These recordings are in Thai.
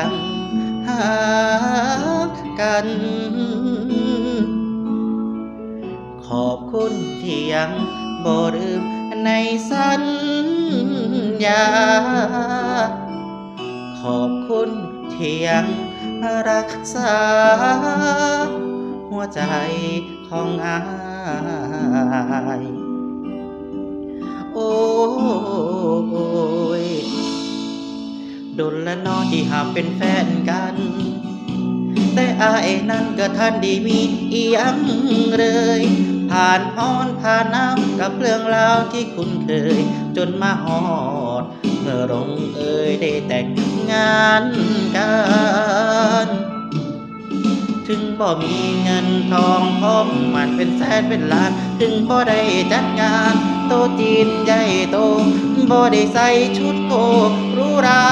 ยังหากัน ขอบคุณที่ยังบ่ลืมในสัญญา ขอบคุณที่ยังรักษา หัวใจของอาย ดนและนอที่หาเป็นแฟนกัน แต่อายนั้นก็ท่านดีมีอียังเลย ผ่านฮ้อนผ่านน้ำกับเรื่องราวที่คุ้นเคย จนมาฮอด เมื่อลงเอ่ยได้แต่งงานกันถึงบ่ มีเงินทองพร้อมมันเป็นแสนเป็นล้าน ถึงบ่ได้จัดงาน โตจีนใหญ่โต บ่ได้ใส่ชุดโกรูรา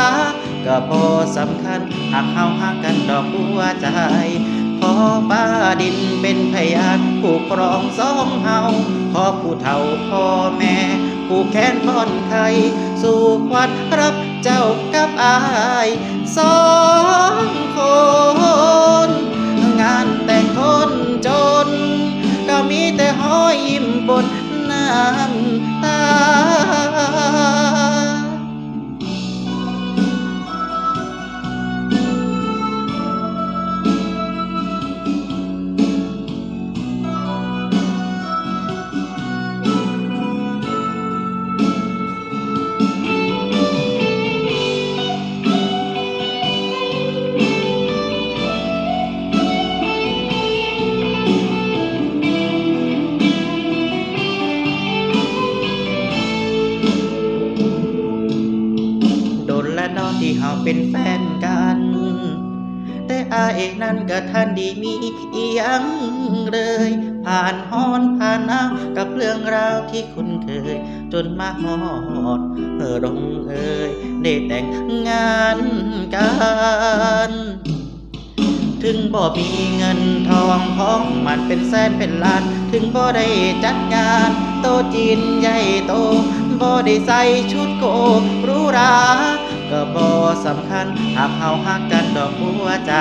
ก็พอสำคัญ หากเฮาหักกันดอกบัวใจ ขอฟ้าดินเป็นพยานผู้ครองสองเฮาขอผู้เฒ่าพ่อแม่ ผู้แค้นพ่อนไทยสู่ควันรับเจ้ากับอายสองคน งานแต่งคนจน ก็มีแต่ห้อยยิ้มบนน้ำ ที่เฮาเป็นแฟนกัน แต่อายนั้นก็ท่านดีมีอียังเลย ผ่านฮ้อนผ่านหนาวกับเรื่องราวที่คุ้นเคย จนมาฮอดเมื่อลงเอ่ยได้แต่งงานกันถึงบ่มีเงินทองของมันเป็นแสนเป็นล้าน ถึงบ่ได้จัดงาน โตจีนใหญ่โต บ่ได้ใส่ชุดโกรูรา ก็บ่สำคัญ หากเฮาฮักกันดอกหัวใจ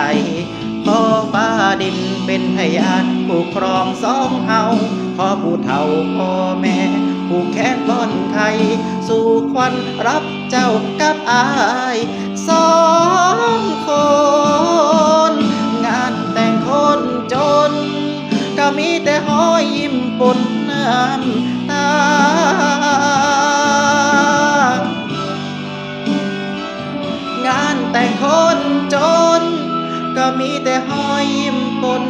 ขอฟ้าดินเป็นพยานผู้ครองสองเฮาขอผู้เฒ่าพ่อแม่ผู้แค้นป้อนไทย สู่ควันรับเจ้ากับอายสองคนงานแต่งคนจน ก็มีแต่หอยยิ้มปนน้ำตา แต่คนจน ก็มีแต่หอยยิ้มปน